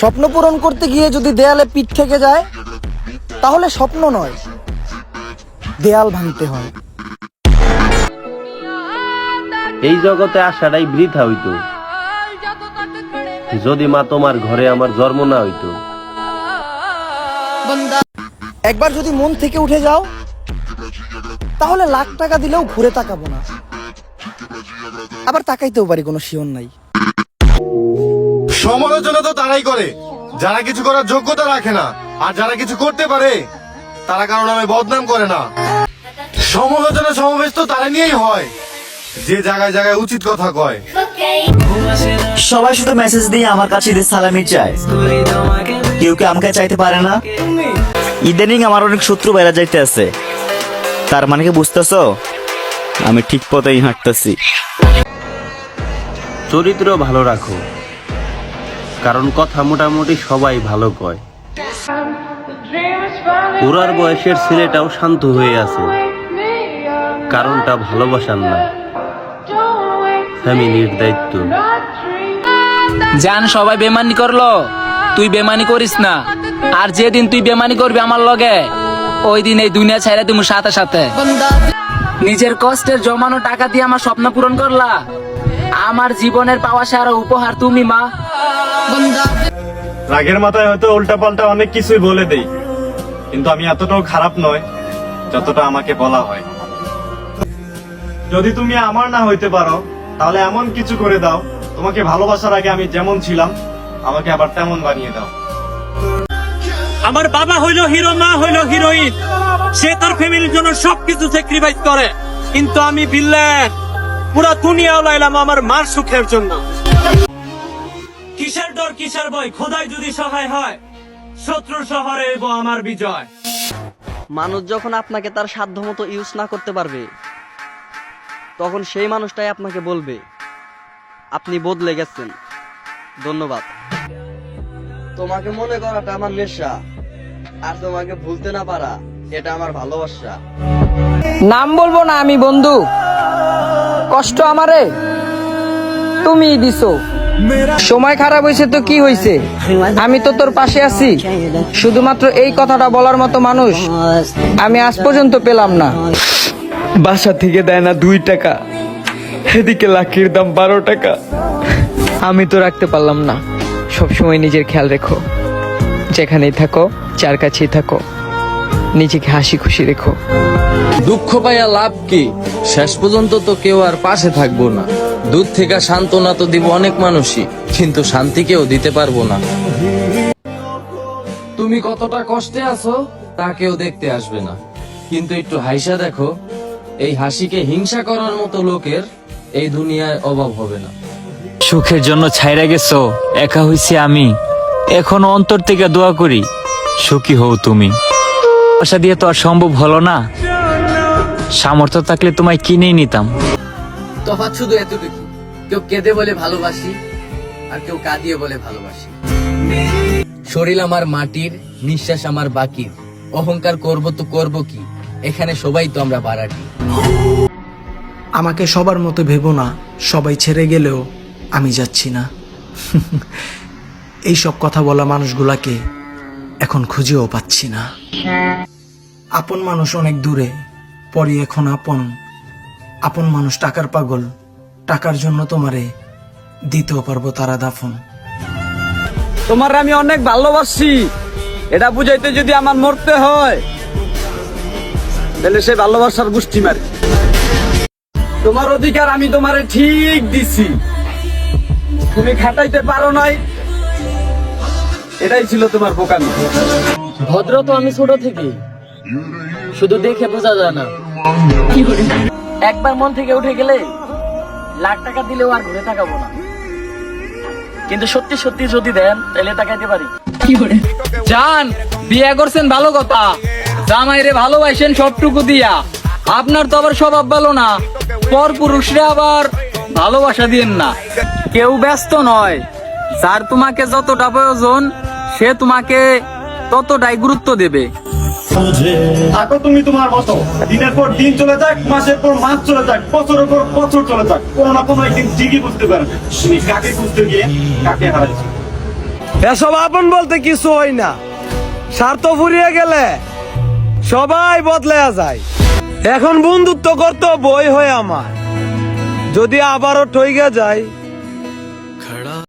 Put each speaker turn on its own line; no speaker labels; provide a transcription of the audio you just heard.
স্বপ্ন পূরণ করতে গিয়ে যদি দেয়ালে পিঠ থেকে যায় তাহলে স্বপ্ন নয় দেয়াল ভাঙতে হয়।
এই জগতে আসাটাই বৃথা হইতো। যদি মা তোমার ঘরে আমার জন্ম না হইতো।
একবার যদি মন থেকে উঠে যাও তাহলে লাখ টাকা দিলেও ঘুরে তাকাবো না। আবার তাকাইতেও পারি কোনো শিওর নাই।
সমালোচনা তো তারাই করে। যারা কিছু করার যোগ্যতা রাখে না আর যারা কিছু করতে পারে তারা কারও নামে বদনাম করে না। সমালোচনা সমাবেশ তো তারা নিয়েই হয় যে জায়গায় জায়গায় উচিত কথা কয়।
সবাই শুধু মেসেজ দিয়ে আমার কাছে ঈদের সালামি চায়। কেউ কি আমাকে চাইতে পারে না? ইদানিং আমার অনেক শত্রু বাইরে যাইতে আছে। তার মানে কি বুঝতেছো? আমি ঠিক পথেই হাঁটতেছি।
চরিত্র ভালো রাখো। কারণ কথা মোটামুটি সবাই ভালো কয়। পুরার বয়সের ছেলেটাও শান্ত হয়ে আছে। কারণটা ভালোবাসার না। ফ্যামিলির দায়িত্ব।
জান, সবাই বেমানি করল। তুই বেমানি করিস না। আর যেদিন তুই বেমানি করবি আমার লগে, ওই দিন এই দুনিয়া ছাইরা তুমি সাথে সাথে। নিজের কষ্টের জমানো টাকা দিয়ে আমার স্বপ্ন পূরণ করলা। আমার জীবনের পাওয়া সারা উপহার তুমি, মা।
রাগের মাথায় হয়তো উল্টা পাল্টা অনেক কিছুই বলে দেই, কিন্তু আমি এতটাও খারাপ নয় যতটা আমাকে বলা হয়। যদি তুমি আমার না হইতে পারো, তাহলে এমন কিছু করে দাও, তোমাকে ভালোবাসার আগে আমি যেমন ছিলাম, আমাকে আবার তেমন বানিয়ে দাও।
আমার বাবা হইল হিরো, মা হইল হিরোইন। সে তার ফ্যামিলির জন্য সবকিছু স্যাক্রিফাইস করে। কিন্তু আমি বিল্লেন পুরা দুনিয়া লাইলাম আমার মার সুখের জন্য। কিসের ডর কিসের ভয়? খোদাই যদি সহায় হয় শত্রুর শহরে এব আমার বিজয়।
মানুষ যখন আপনাকে তার সাধ্য মতো ইউজ না করতে পারবে তখন সেই মানুষটাই আপনাকে বলবে আপনি বদলে গেছেন। ধন্যবাদ। তোমাকে মনে করাটা আমার নেশা আর তোমাকে ভুলতে না পারা এটা আমার ভালোবাসা।
নাম বলব না আমি বন্ধু। কষ্ট আমারে তুমি দিছো। সময় খারাপ হয়েছে তো কি হয়েছে? আমি তো তোর পাশে আছি। শুধুমাত্র এই কথাটা বলার মতো মানুষ আমি আজ পর্যন্ত পেলাম না।
বাসা থেকে দেয় না দুই টাকা। এদিকে লাকির দাম বারো টাকা। আমি তো রাখতে পারলাম না। সবসময় নিজের খেয়াল রেখো। যেখানেই থাকো যার কাছেই থাকো নিজেকে হাসি খুশি রেখো।
দুঃখ পাইয়া লাভ কি? শেষ পর্যন্ত তো কেউ আর পাশে থাকব না। দূর থেকে সান্ত্বনা তো দিব অনেক মানুষই, কিন্তু শান্তি কেউ দিতে পারব না। তুমি কতটা কষ্টে আছো, তা কেউ দেখতে আসবে না। কিন্তু একটু হাইসা দেখো, এই হাসিকে হিংসা করার মতো লোকের এই দুনিয়ায় অভাব হবে না।
সুখের জন্য ছাইরা গেছো, একা হইছি আমি। এখন অন্তর থেকে দোয়া করি, সুখী হও তুমি। আশা দিয়ে তো আর সম্ভব হলো না। সামর্থ্য থাকলে তোমায় কিনেই নিতাম।
তফাৎ শুধু এতটুকু। কেউ কেঁদে বলে ভালোবাসি আর কেউ কাঁদিয়ে বলে ভালোবাসি।
শরীর আমার মাটির নিঃশ্বাস আমার বাকির। অহংকার করব তো করব কি? এখানে সবাই তো আমরা বাড়াটি।
আমাকে সবার মতো ভেবো না সবাই ছেড়ে গেলেও আমি যাচ্ছি না। এই সব কথা বলা মানুষগুলাকে এখন খুঁজেও পাচ্ছি না। আপন মানুষ অনেক দূরে পরে এখন আপন। আপন মানুষ টাকার পাগল টাকার জন্য তোমারে দিতেও পারব তারা দাফন।
তোমার আমি অনেক ভালোবাসি এটা বুঝাইতে যদি আমার মরতে হয় তাহলে সে ভালোবাসার গোষ্ঠী মারে। তোমার অধিকার আমি তোমারে ঠিক দিছি। তুমি খাটাইতে পারো নাই এটাই ছিল তোমার বোকামি।
ভদ্র তো আমি ছোট থেকে শুধু দেখে বোঝা যায় না। একবার মন থেকে উঠে গেলে লাখ টাকা দিলেও আর ঘুরে তাকাবো না। কিন্তু সত্যি সত্যি যদি দেন, তাহলে তাকাইতে পারি। জান, বিয়ে করছেন ভালো কথা। জামাই রে ভালোবাসেন সবটুকু দিয়া। আপনার তো আবার স্বভাব ভালো না। পর পুরুষরে আবার ভালোবাসা দিয়েন না। কেউ ব্যস্ত নয়। যার তোমাকে যতটা প্রয়োজন, সে তোমাকে ততটাই গুরুত্ব দেবে।
থাকো তুমি তোমার মতো। দিনের পর দিন চলে যাক মাসের পর মাস চলে যাক বছরের পর বছর চলে যাক। কোনো না কোনো একদিন ঠিকই বুঝতে পারেন তুমি কাকে খুঁজতে গিয়ে কাকে হারাইছো
এসব আপন বলতে কিছু হয় না। স্বার্থ ফুরিয়ে গেলে সবাই বদলে যায়। এখন বন্ধুত্ব করতে বই হয় আমার। যদি আবারও ঠইগে যায়